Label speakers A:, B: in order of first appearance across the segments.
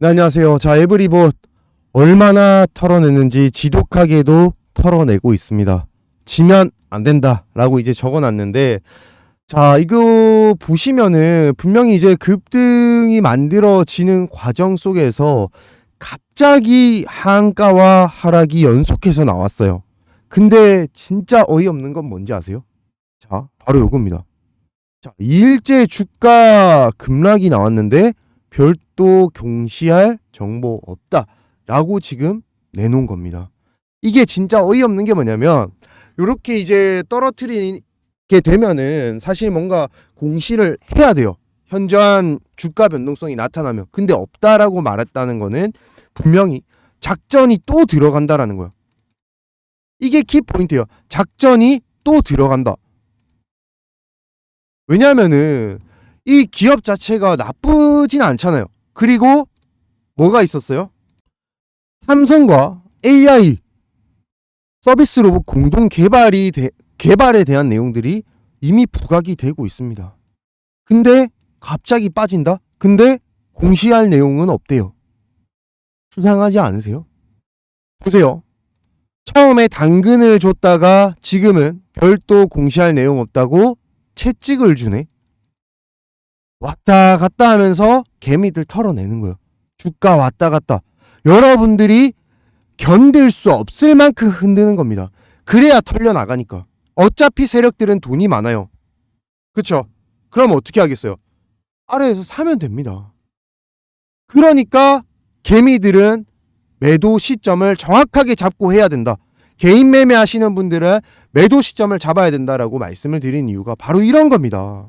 A: 네, 안녕하세요. 자, 에브리봇 얼마나 털어내는지 지독하게도 털어내고 있습니다. 지면 안 된다 라고 이제 적어놨는데 자, 이거 보시면은 분명히 이제 급등이 만들어지는 과정 속에서 갑자기 한가와 하락이 연속해서 나왔어요. 근데 진짜 어이없는 건 뭔지 아세요? 자, 바로 요겁니다. 자, 2일째 주가 급락이 나왔는데 별도 경시할 정보 없다 라고 지금 내놓은 겁니다. 이게 진짜 어이없는 게 뭐냐면 이렇게 이제 떨어뜨리게 되면은 사실 뭔가 공시를 해야 돼요. 현저한 주가 변동성이 나타나면 근데 없다라고 말했다는 거는 분명히 작전이 또 들어간다라는 거예요. 이게 키 포인트예요. 작전이 또 들어간다. 왜냐하면은 이 기업 자체가 나쁘진 않잖아요. 그리고 뭐가 있었어요? 삼성과 AI 서비스 로봇 공동 개발이 대, 개발에 대한 내용들이 이미 부각이 되고 있습니다. 근데 갑자기 빠진다? 근데 공시할 내용은 없대요. 수상하지 않으세요? 보세요. 처음에 당근을 줬다가 지금은 별도 공시할 내용 없다고 채찍을 주네. 왔다 갔다 하면서 개미들 털어내는 거예요. 주가 왔다 갔다. 여러분들이 견딜 수 없을 만큼 흔드는 겁니다. 그래야 털려 나가니까. 어차피 세력들은 돈이 많아요. 그쵸? 그럼 어떻게 하겠어요? 아래에서 사면 됩니다. 그러니까 개미들은 매도 시점을 정확하게 잡고 해야 된다. 개인 매매 하시는 분들은 매도 시점을 잡아야 된다라고 말씀을 드린 이유가 바로 이런 겁니다.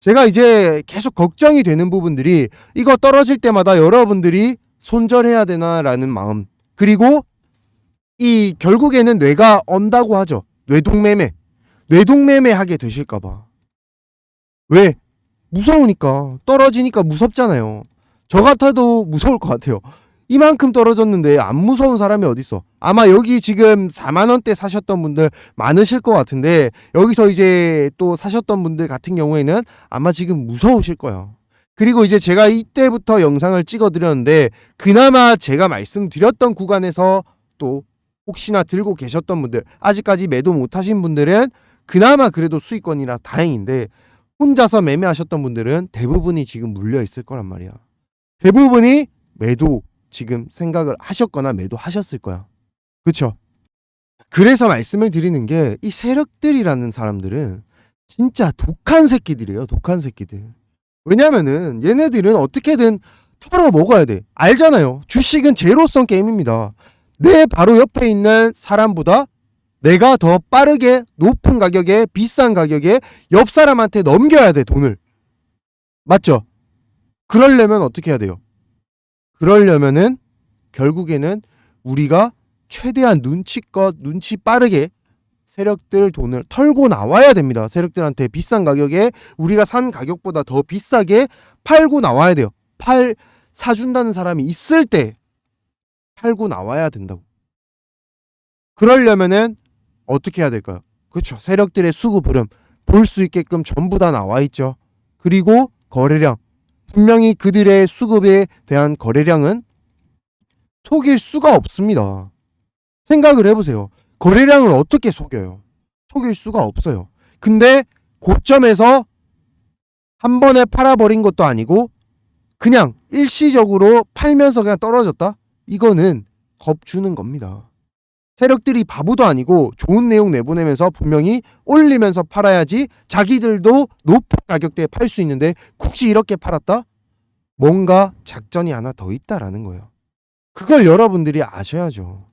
A: 제가 이제 계속 걱정이 되는 부분들이 이거 떨어질 때마다 여러분들이 손절해야 되나라는 마음. 그리고 이 결국에는 뇌가 언다고 하죠. 뇌동매매. 뇌동매매 하게 되실까봐. 왜? 무서우니까. 떨어지니까 무섭잖아요. 저 같아도 무서울 것 같아요 이만큼 떨어졌는데 안 무서운 사람이 어딨어 아마 여기 지금 4만 원대 사셨던 분들 많으실 것 같은데 여기서 이제 또 사셨던 분들 같은 경우에는 아마 지금 무서우실 거예요. 그리고 이제 제가 이때부터 영상을 찍어 드렸는데 그나마 제가 말씀드렸던 구간에서 또 혹시나 들고 계셨던 분들 아직까지 매도 못 하신 분들은 그나마 그래도 수익권이라 다행인데 혼자서 매매하셨던 분들은 대부분이 지금 물려 있을 거란 말이야. 대부분이 매도 지금 생각을 하셨거나 매도하셨을 거야. 그쵸? 그래서 말씀을 드리는 게 이 세력들이라는 사람들은 진짜 독한 새끼들이에요. 독한 새끼들. 왜냐면은 얘네들은 어떻게든 털어 먹어야 돼. 알잖아요. 주식은 제로성 게임입니다. 내 바로 옆에 있는 사람보다 내가 더 빠르게 높은 가격에 비싼 가격에 옆 사람한테 넘겨야 돼 돈을. 맞죠? 그러려면 어떻게 해야 돼요? 그러려면은 결국에는 우리가 최대한 눈치껏 눈치 빠르게 세력들 돈을 털고 나와야 됩니다. 세력들한테 비싼 가격에 우리가 산 가격보다 더 비싸게 팔고 나와야 돼요. 팔 사준다는 사람이 있을 때 팔고 나와야 된다고. 그러려면은 어떻게 해야 될까요? 그렇죠. 세력들의 수급 흐름 볼 수 있게끔 전부 다 나와 있죠. 그리고 거래량 분명히 그들의 수급에 대한 거래량은 속일 수가 없습니다. 생각을 해보세요. 거래량을 어떻게 속여요? 속일 수가 없어요. 근데 고점에서 한 번에 팔아버린 것도 아니고 그냥 일시적으로 팔면서 그냥 떨어졌다? 이거는 겁주는 겁니다. 세력들이 바보도 아니고 좋은 내용 내보내면서 분명히 올리면서 팔아야지 자기들도 높은 가격대에 팔 수 있는데 굳이 이렇게 팔았다? 뭔가 작전이 하나 더 있다라는 거예요. 그걸 여러분들이 아셔야죠.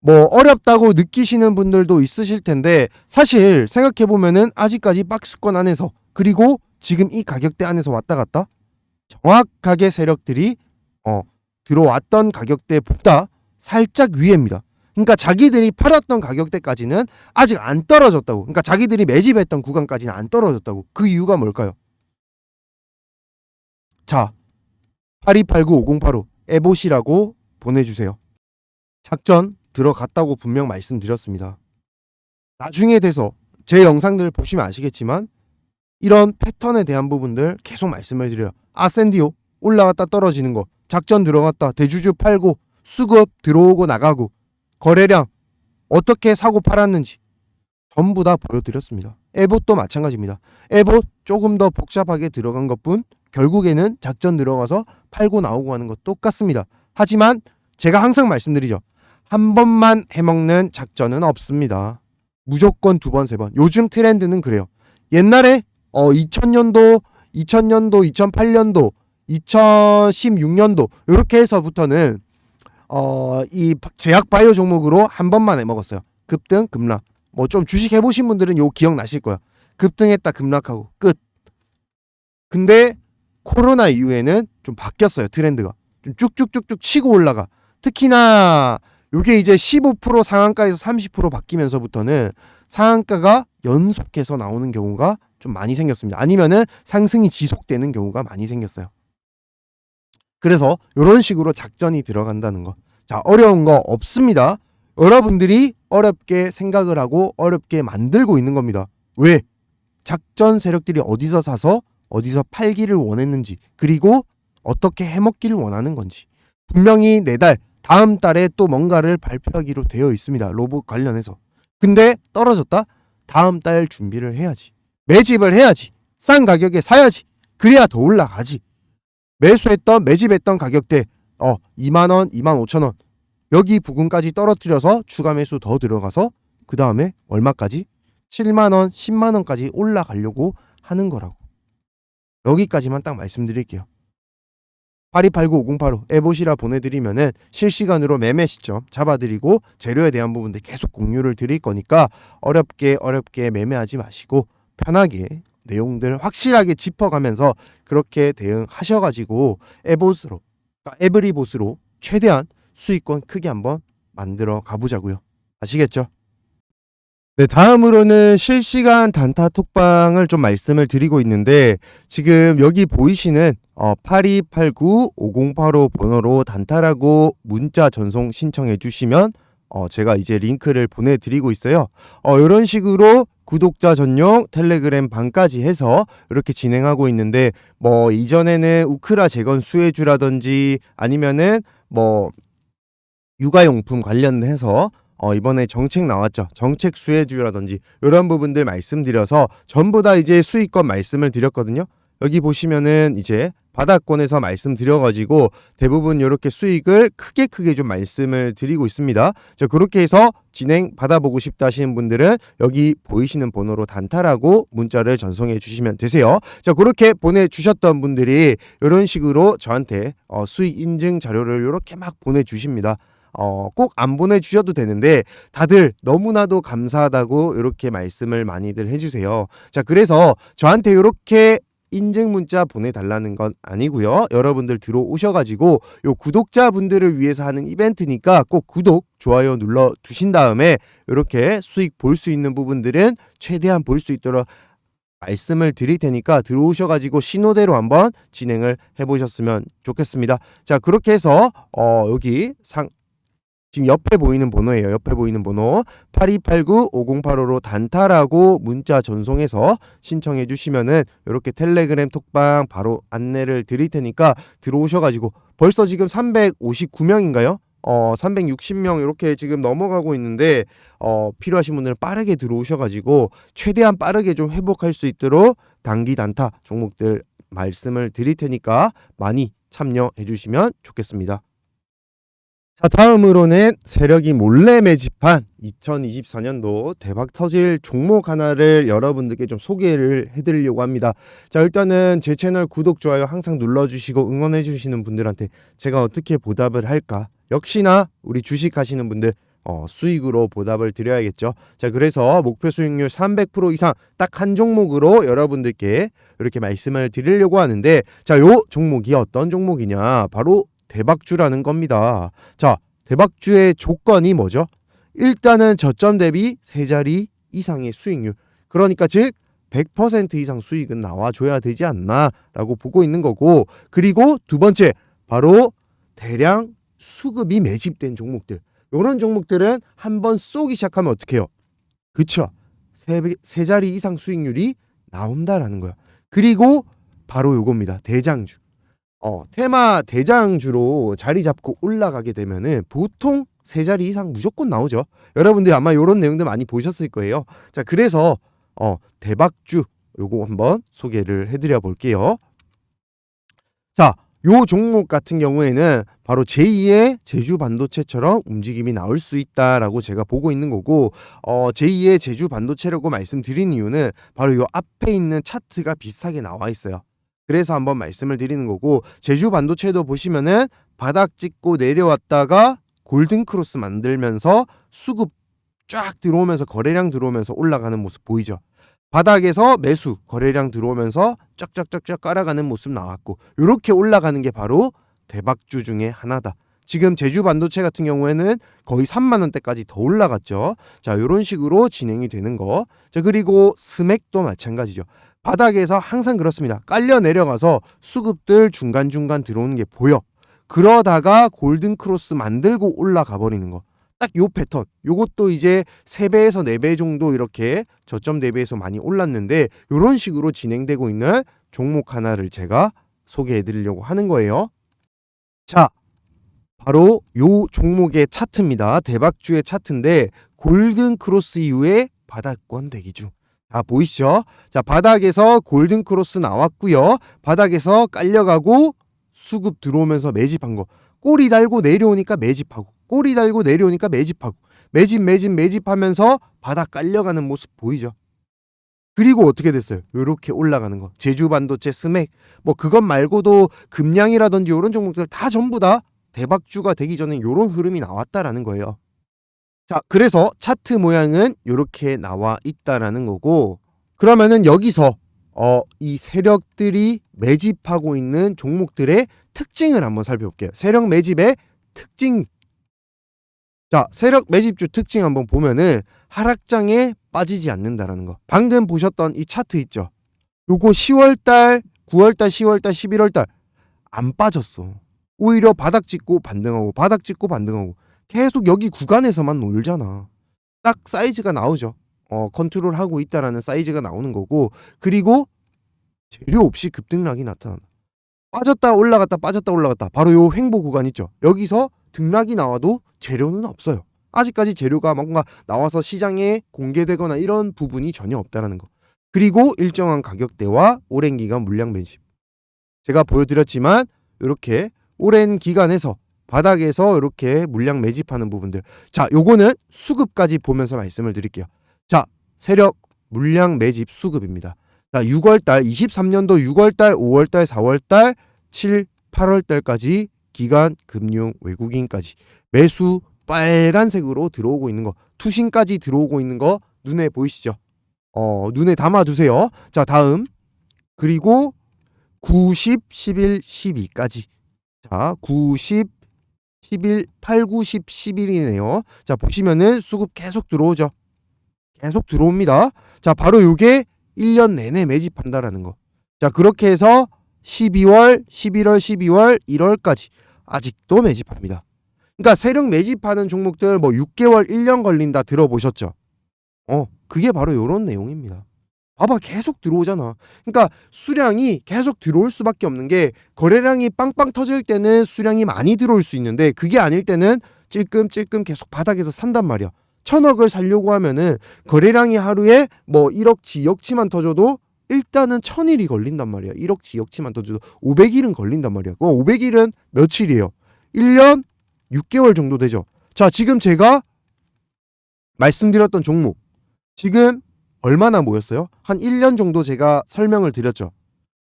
A: 뭐 어렵다고 느끼시는 분들도 있으실 텐데 사실 생각해 보면은 아직까지 박스권 안에서 그리고 지금 이 가격대 안에서 왔다 갔다 정확하게 세력들이 어 들어왔던 가격대보다 살짝 위입니다. 그러니까 자기들이 팔았던 가격대까지는 아직 안 떨어졌다고. 그러니까 자기들이 매집했던 구간까지는 안 떨어졌다고. 그 이유가 뭘까요? 자, 8289-5085 에보시라고 보내주세요. 작전 들어갔다고 분명 말씀드렸습니다. 나중에 돼서 제 영상들 보시면 아시겠지만 이런 패턴에 대한 부분들 계속 말씀을 드려요. 아센디오 올라갔다 떨어지는 거 작전 들어갔다 대주주 팔고 수급 들어오고 나가고 거래량 어떻게 사고 팔았는지 전부 다 보여드렸습니다. 에봇도 마찬가지입니다. 에봇 조금 더 복잡하게 들어간 것뿐 결국에는 작전 들어가서 팔고 나오고 하는 것 똑같습니다. 하지만 제가 항상 말씀드리죠. 한 번만 해먹는 작전은 없습니다. 무조건 두 번, 세 번. 요즘 트렌드는 그래요. 옛날에 어 2000년도, 2000년도, 2008년도, 2016년도 이렇게 해서부터는 어 이 제약 바이오 종목으로 한 번만 해먹었어요. 급등, 급락. 뭐 좀 주식 해보신 분들은 요 기억 나실 거야. 급등했다, 급락하고 끝. 근데 코로나 이후에는 좀 바뀌었어요 트렌드가 좀 쭉쭉쭉쭉 치고 올라가 특히나 요게 이제 15% 상한가에서 30% 바뀌면서부터는 상한가가 연속해서 나오는 경우가 좀 많이 생겼습니다 아니면은 상승이 지속되는 경우가 많이 생겼어요 그래서 이런 식으로 작전이 들어간다는 거 자 어려운 거 없습니다. 여러분들이 어렵게 생각을 하고 어렵게 만들고 있는 겁니다. 왜? 작전 세력들이 어디서 사서 어디서 팔기를 원했는지 그리고 어떻게 해먹기를 원하는 건지. 분명히 내달 다음 달에 또 뭔가를 발표하기로 되어 있습니다 로봇 관련해서. 근데 떨어졌다? 다음 달 준비를 해야지. 매집을 해야지. 싼 가격에 사야지. 그래야 더 올라가지 매수했던 매집했던 가격대 어 2만 원 2만 5천 원 여기 부근까지 떨어뜨려서 추가 매수 더 들어가서 그 다음에 얼마까지 7만 원 10만 원까지 올라가려고 하는 거라고 여기까지만 딱 말씀드릴게요. 8289-5085 에보시라 보내드리면은 실시간으로 매매 시점 잡아드리고 재료에 대한 부분들 계속 공유를 드릴 거니까 어렵게 어렵게 매매하지 마시고 편하게 내용들 확실하게 짚어가면서 그렇게 대응하셔가지고 에보스로 그러니까 에브리보스로 최대한 수익권 크게 한번 만들어 가보자고요. 아시겠죠? 네, 다음으로는 실시간 단타 톡방을 좀 말씀을 드리고 있는데 지금 여기 보이시는 어, 8289-5085 번호로 단타라고 문자 전송 신청해 주시면 어, 제가 이제 링크를 보내드리고 있어요. 어, 이런 식으로 구독자 전용 텔레그램 방까지 해서 이렇게 진행하고 있는데 뭐 이전에는 우크라 재건 수혜주라든지 아니면은 뭐 육아용품 관련해서 어, 이번에 정책 나왔죠. 정책 수혜주라든지 이런 부분들 말씀드려서 전부 다 이제 수익권 말씀을 드렸거든요. 여기 보시면은 이제 바닥권에서 말씀드려가지고 대부분 이렇게 수익을 크게 크게 좀 말씀을 드리고 있습니다. 자 그렇게 해서 진행 받아보고 싶다 하시는 분들은 여기 보이시는 번호로 단타라고 문자를 전송해 주시면 되세요. 자 그렇게 보내주셨던 분들이 이런 식으로 저한테 어, 수익 인증 자료를 이렇게 막 보내주십니다. 어, 꼭 안 보내주셔도 되는데 다들 너무나도 감사하다고 이렇게 말씀을 많이들 해주세요. 자, 그래서 저한테 이렇게 인증 문자 보내달라는 건 아니고요. 여러분들 들어오셔가지고 요 구독자분들을 위해서 하는 이벤트니까 꼭 구독, 좋아요 눌러 두신 다음에 이렇게 수익 볼 수 있는 부분들은 최대한 볼 수 있도록 말씀을 드릴 테니까 들어오셔가지고 신호대로 한번 진행을 해보셨으면 좋겠습니다. 자 그렇게 해서 어 여기 상 지금 옆에 보이는 번호예요. 옆에 보이는 번호 8289-5085로 단타라고 문자 전송해서 신청해 주시면은 이렇게 텔레그램 톡방 바로 안내를 드릴 테니까 들어오셔가지고 벌써 지금 359명인가요? 어 360명 이렇게 지금 넘어가고 있는데 어 필요하신 분들은 빠르게 들어오셔가지고 최대한 빠르게 좀 회복할 수 있도록 단기 단타 종목들 말씀을 드릴 테니까 많이 참여해 주시면 좋겠습니다. 자, 다음으로는 세력이 몰래 매집한 2024년도 대박 터질 종목 하나를 여러분들께 좀 소개를 해드리려고 합니다. 자, 일단은 제 채널 구독, 좋아요 항상 눌러주시고 응원해주시는 분들한테 제가 어떻게 보답을 할까? 역시나 우리 주식 하시는 분들 어, 수익으로 보답을 드려야겠죠. 자, 그래서 목표 수익률 300% 이상 딱 한 종목으로 여러분들께 이렇게 말씀을 드리려고 하는데, 자, 요 종목이 어떤 종목이냐? 바로 대박주라는 겁니다. 자, 대박주의 조건이 뭐죠? 일단은 저점 대비 세 자리 이상의 수익률. 그러니까 즉 100% 이상 수익은 나와줘야 되지 않나라고 보고 있는 거고 그리고 두 번째 바로 대량 수급이 매집된 종목들 이런 종목들은 한번 쏘기 시작하면 어떻게 해요? 그쵸 세, 세 자리 이상 수익률이 나온다라는 거야 그리고 바로 요겁니다 대장주 어, 테마 대장주로 자리 잡고 올라가게 되면은 보통 세 자리 이상 무조건 나오죠. 여러분들 아마 이런 내용들 많이 보셨을 거예요. 자, 그래서 어, 대박주 요거 한번 소개를 해드려 볼게요. 자, 요 종목 같은 경우에는 바로 제2의 제주 반도체처럼 움직임이 나올 수 있다라고 제가 보고 있는 거고 어, 제2의 제주 반도체라고 말씀드린 이유는 바로 요 앞에 있는 차트가 비슷하게 나와 있어요. 그래서 한번 말씀을 드리는 거고 제주 반도체도 보시면은 바닥 찍고 내려왔다가 골든 크로스 만들면서 수급 쫙 들어오면서 거래량 들어오면서 올라가는 모습 보이죠. 바닥에서 매수 거래량 들어오면서 쫙쫙쫙쫙 깔아가는 모습 나왔고 이렇게 올라가는 게 바로 대박주 중에 하나다. 지금 제주 반도체 같은 경우에는 거의 3만 원대까지 더 올라갔죠. 자, 이런 식으로 진행이 되는 거. 자, 그리고 스맥도 마찬가지죠. 바닥에서 항상 그렇습니다. 깔려 내려가서 수급들 중간중간 들어오는 게 보여. 그러다가 골든 크로스 만들고 올라가 버리는 거. 딱 요 패턴. 요것도 이제 3배에서 4배 정도 이렇게 저점 대비해서 많이 올랐는데 요런 식으로 진행되고 있는 종목 하나를 제가 소개해 드리려고 하는 거예요. 자, 바로 요 종목의 차트입니다. 대박주의 차트인데 골든 크로스 이후에 바닥권 대기 중. 자, 보이시죠? 자, 바닥에서 골든 크로스 나왔고요. 바닥에서 깔려가고 수급 들어오면서 매집한 거. 꼬리 달고 내려오니까 매집하고 꼬리 달고 내려오니까 매집하고 매집 매집 매집하면서 바닥 깔려가는 모습 보이죠? 그리고 어떻게 됐어요? 이렇게 올라가는 거. 제주 반도체 스맥 뭐 그것 말고도 금량이라든지 이런 종목들 다 전부 다 대박주가 되기 전에 이런 흐름이 나왔다라는 거예요. 자, 그래서 차트 모양은 이렇게 나와 있다라는 거고 그러면은 여기서 어, 이 세력들이 매집하고 있는 종목들의 특징을 한번 살펴볼게요. 세력 매집의 특징. 자, 세력 매집주 특징 한번 보면은 하락장에 빠지지 않는다라는 거. 방금 보셨던 이 차트 있죠? 요거 10월 달, 9월 달, 10월 달, 11월 달 안 빠졌어. 오히려 바닥 찍고 반등하고 바닥 찍고 반등하고 계속 여기 구간에서만 놀잖아. 딱 사이즈가 나오죠. 어, 컨트롤하고 있다라는 사이즈가 나오는 거고 그리고 재료 없이 급등락이 나타난다. 빠졌다 올라갔다 빠졌다 올라갔다 바로 요 횡보 구간 있죠. 여기서 등락이 나와도 재료는 없어요. 아직까지 재료가 뭔가 나와서 시장에 공개되거나 이런 부분이 전혀 없다라는 거. 그리고 일정한 가격대와 오랜 기간 물량 매집. 제가 보여드렸지만 이렇게 오랜 기간에서 바닥에서 이렇게 물량 매집하는 부분들. 자, 요거는 수급까지 보면서 말씀을 드릴게요. 자, 세력 물량 매집 수급입니다. 자, 6월달 23년도 6월달, 5월달, 4월달, 7, 8월달까지 기간 금융 외국인까지 매수 빨간색으로 들어오고 있는 거, 투신까지 들어오고 있는 거 눈에 보이시죠? 어, 눈에 담아 두세요. 자, 다음. 그리고 90, 11, 12까지. 자, 90, 11, 8, 9, 10, 11이네요. 자, 보시면은 수급 계속 들어오죠. 계속 들어옵니다. 자, 바로 요게 1년 내내 매집한다라는 거. 자, 그렇게 해서 12월, 11월, 12월, 1월까지 아직도 매집합니다. 그러니까 세력 매집하는 종목들 뭐 6개월, 1년 걸린다 들어보셨죠? 어, 그게 바로 요런 내용입니다. 봐봐, 계속 들어오잖아. 그러니까 수량이 계속 들어올 수밖에 없는 게 거래량이 빵빵 터질 때는 수량이 많이 들어올 수 있는데 그게 아닐 때는 찔끔찔끔 계속 바닥에서 산단 말이야. 천억을 살려고 하면은 거래량이 하루에 뭐 1억치, 2억치만 터져도 일단은 천일이 걸린단 말이야. 1억치, 2억치만 터져도 500일은 걸린단 말이야. 그 500일은 며칠이에요? 1년 6개월 정도 되죠. 자, 지금 제가 말씀드렸던 종목 지금 얼마나 모였어요? 한 1년 정도 제가 설명을 드렸죠.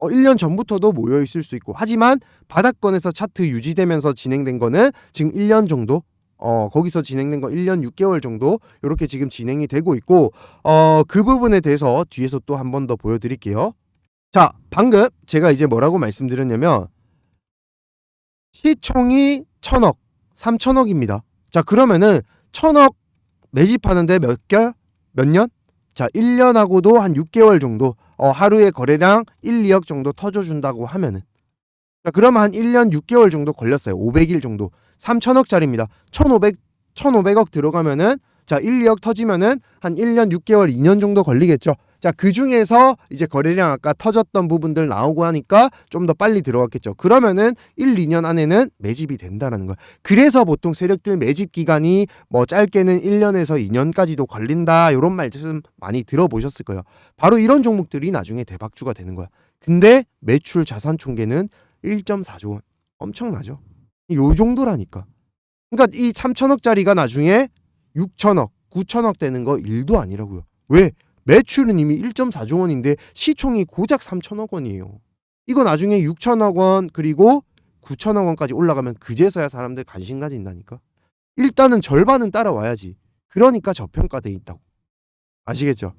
A: 어, 1년 전부터도 모여 있을 수 있고 하지만 바닥권에서 차트 유지되면서 진행된 거는 지금 1년 정도 어, 거기서 진행된 거 1년 6개월 정도 이렇게 지금 진행이 되고 있고 어, 그 부분에 대해서 뒤에서 또 한 번 더 보여드릴게요. 자, 방금 제가 이제 뭐라고 말씀드렸냐면 시총이 천억, 3천억입니다. 자, 그러면은 천억 매집하는데 몇 개월? 몇 년? 자, 1년하고도 한 6개월 정도 어, 하루에 거래량 1, 2억 정도 터져준다고 하면은 자, 그러면 한 1년 6개월 정도 걸렸어요. 500일 정도. 3천억짜리입니다. 1,500, 1,500억 들어가면은 자, 1, 2억 터지면은 한 1년 6개월, 2년 정도 걸리겠죠. 자, 그 중에서 이제 거래량 아까 터졌던 부분들 나오고 하니까 좀 더 빨리 들어갔겠죠. 그러면은 1, 2년 안에는 매집이 된다라는 거야. 그래서 보통 세력들 매집 기간이 뭐 짧게는 1년에서 2년까지도 걸린다. 이런 말씀 많이 들어보셨을 거예요. 바로 이런 종목들이 나중에 대박주가 되는 거야. 근데 매출 자산 총계는 1.4조 원. 엄청나죠. 요 정도라니까. 그러니까 이 3천억짜리가 나중에 6천억, 9천억 되는 거 일도 아니라고요. 왜? 매출은 이미 1.4조 원인데 시총이 고작 3천억 원이에요. 이거 나중에 6천억 원 그리고 9천억 원까지 올라가면 그제서야 사람들 관심 가진다니까. 일단은 절반은 따라와야지. 그러니까 저평가돼 있다고. 아시겠죠?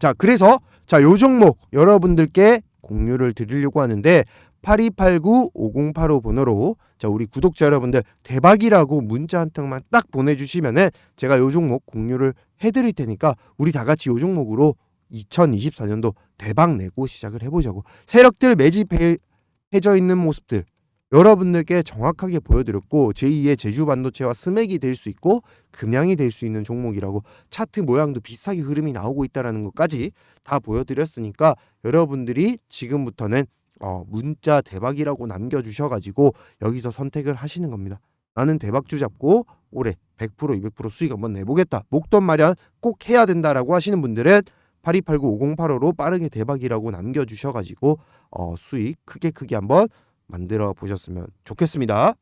A: 자, 그래서 자, 요 종목 여러분들께 공유를 드리려고 하는데 8289-5085 번호로. 자, 우리 구독자 여러분들 대박이라고 문자 한 통만 딱 보내주시면은 제가 요 종목 공유를 해드릴 테니까 우리 다 같이 요 종목으로 2024년도 대박 내고 시작을 해보자고. 세력들 매집해져 있는 모습들 여러분들께 정확하게 보여드렸고 제2의 제주 반도체와 스맥이 될 수 있고 금양이 될 수 있는 종목이라고 차트 모양도 비슷하게 흐름이 나오고 있다라는 것까지 다 보여드렸으니까 여러분들이 지금부터는 어, 문자 대박이라고 남겨주셔가지고 여기서 선택을 하시는 겁니다. 나는 대박주 잡고 올해 100% 200% 수익 한번 내보겠다. 목돈 마련 꼭 해야 된다라고 하시는 분들은 8289-5085로 빠르게 대박이라고 남겨주셔가지고 어, 수익 크게 크게 한번 만들어 보셨으면 좋겠습니다.